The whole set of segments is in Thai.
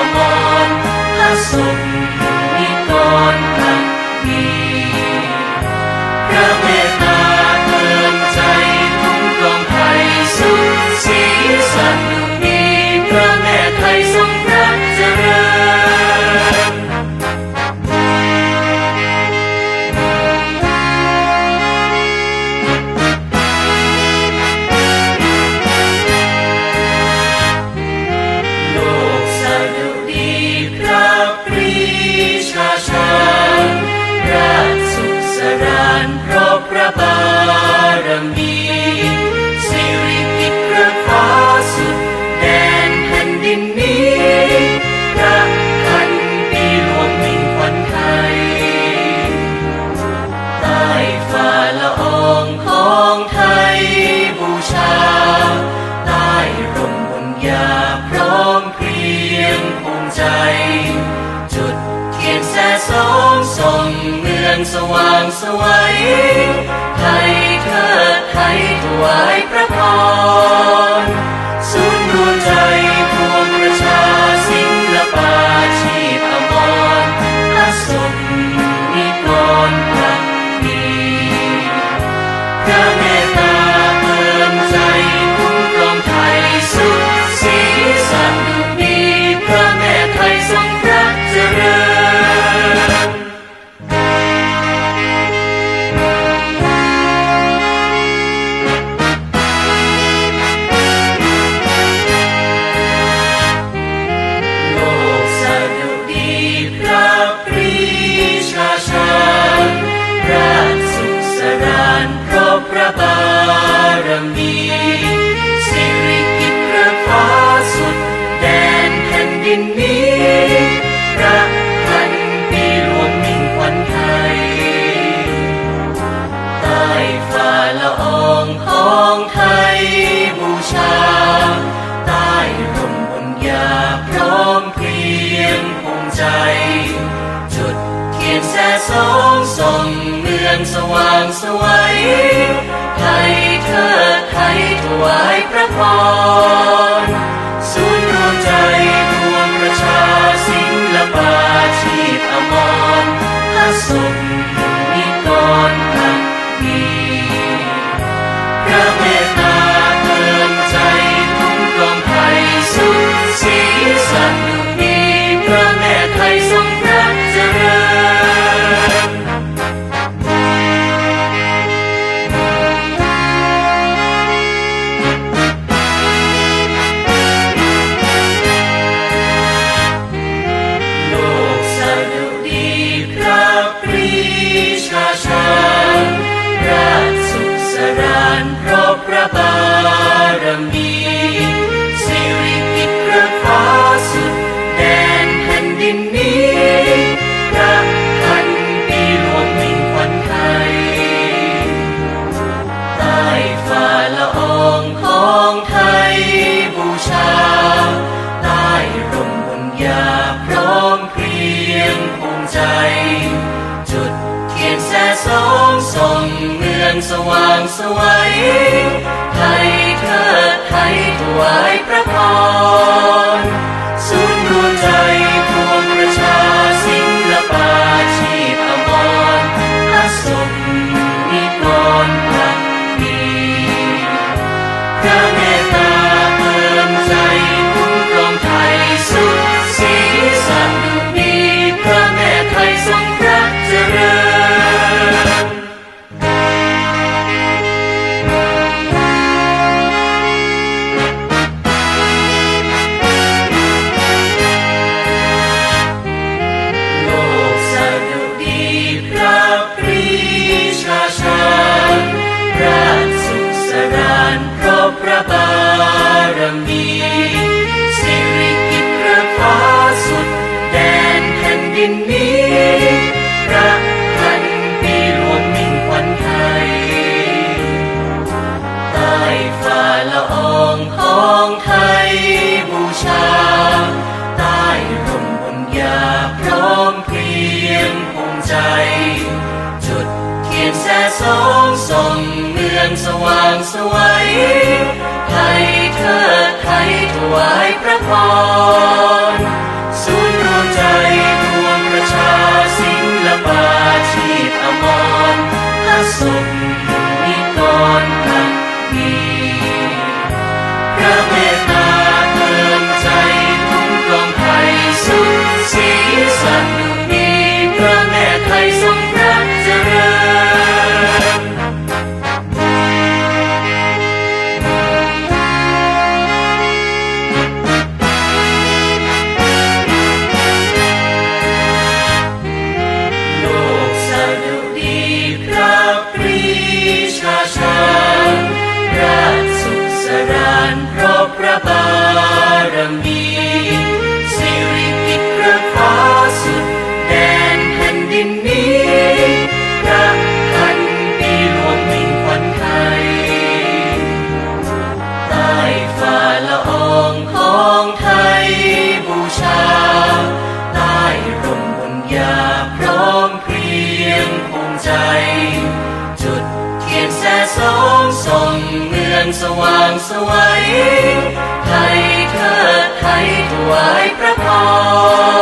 amor, a sua. สว่างสวัยไทยเธอไทยถวายพระพร บูชา ใต้ร่มบุญญาพร้อมเพียงภูมิใจ จุดเทียนแสสองส่องเมืองสว่างสวยไทยเธอไทยถวายพระพรศูนย์รวมใจ บารมีสิริกิตระคาสุดแดนแผ่นดินนี้พระพันปีหลวงมิ่งขวันไทยใต้ฝ่าละองของไทยบูชาใต้ร่มบุญญาพร้อมเพรียงภูมิใจ จุดเทียนแสสองส่ง นสว่างสวัยไทยเธอดไทยถวายพระพร แสงส่องเมืองสว่างสวัยไทยเธอไทยถวายพระพรศูนย์รวมใจรวมประชาศิลปาชีพอมรพระสุมีกรพักดีพระเมตตาเตือนใจคุ้มคองไทยสุขสีสันมีพระแม่ไทยทรงางสวยไทยเธอไทยถวายพระพร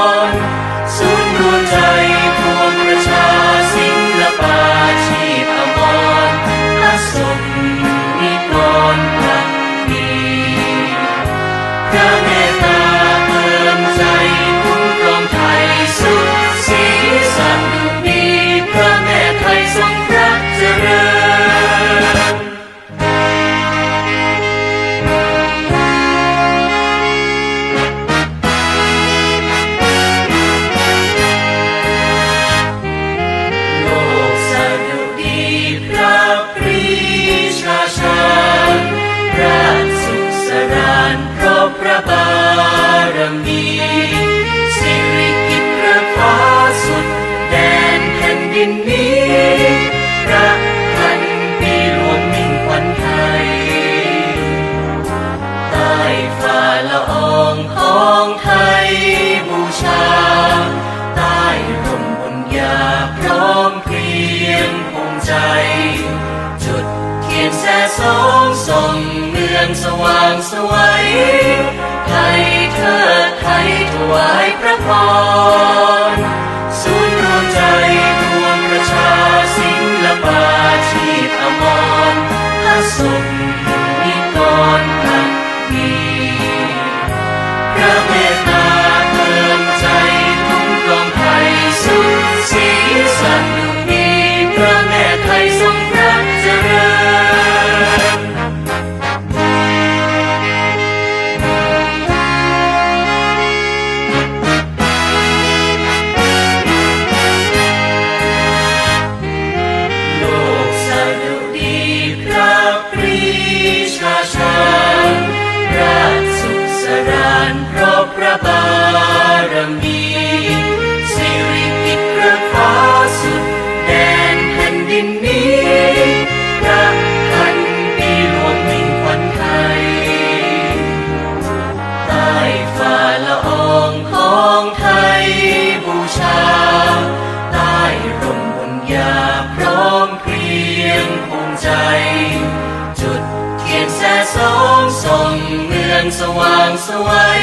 ว่างสวย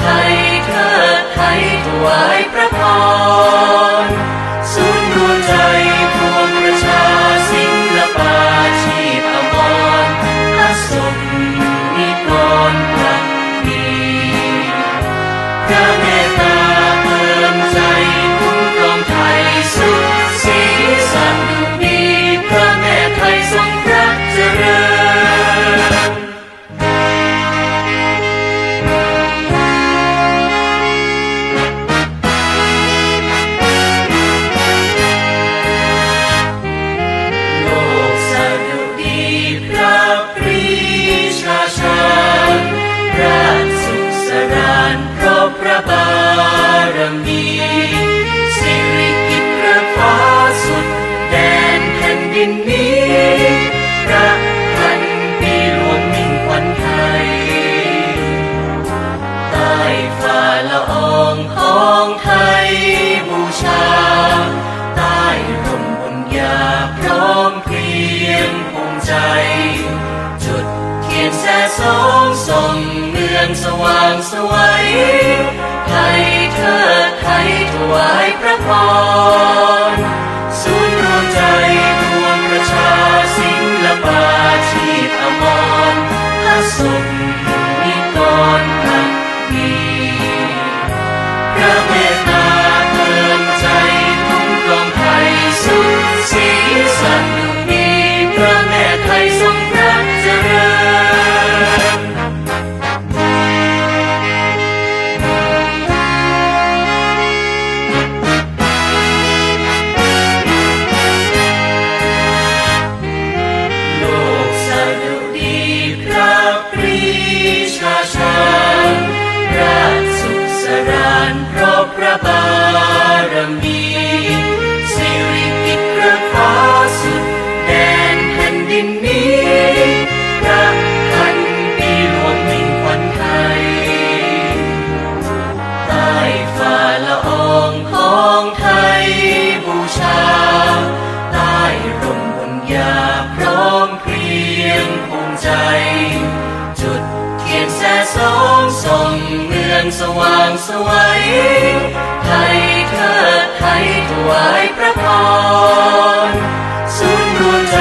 ไทยเธอไทยถวาย สวยไทยเธอไทยถวายพระพร ชาชาญราชสุขสรานเพราะพระบารมีสิริกิตระฟ้าสุดแดนแผ่นดินนี้พระพันปีหลวงมิ่งขวัญไทยใต้ฝ่าละอองของไทยบูชาใต้ร่มบุญญาพร้อมเพรียงภูมิใจ สองส่องเมืองสว่างสวัยไทยเถิดไทยถวายพระพรศูนย์รวมใจ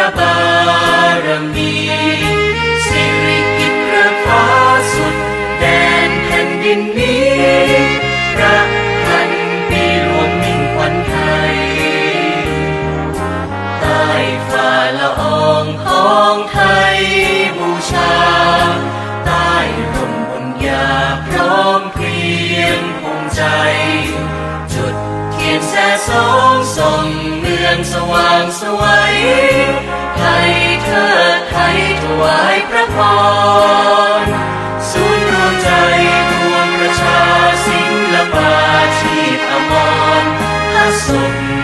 ระบารมีสิริกิตพระฟ้าสุด แดนแผ่นดินนี้พระพันปีหลวงมิ่งขวัญไทยใต้ฝ่าละอองของไทยบูชา ใต้ร่มบุญญาพร้อมเพรียงภูมิใจ จุดเทียนแสสองส่อง เมืองสว่างสวัยให้เธอไทยถวายพระพรศูนย์รวมใจรวมประชาศิลปาชีพอมรพระสุข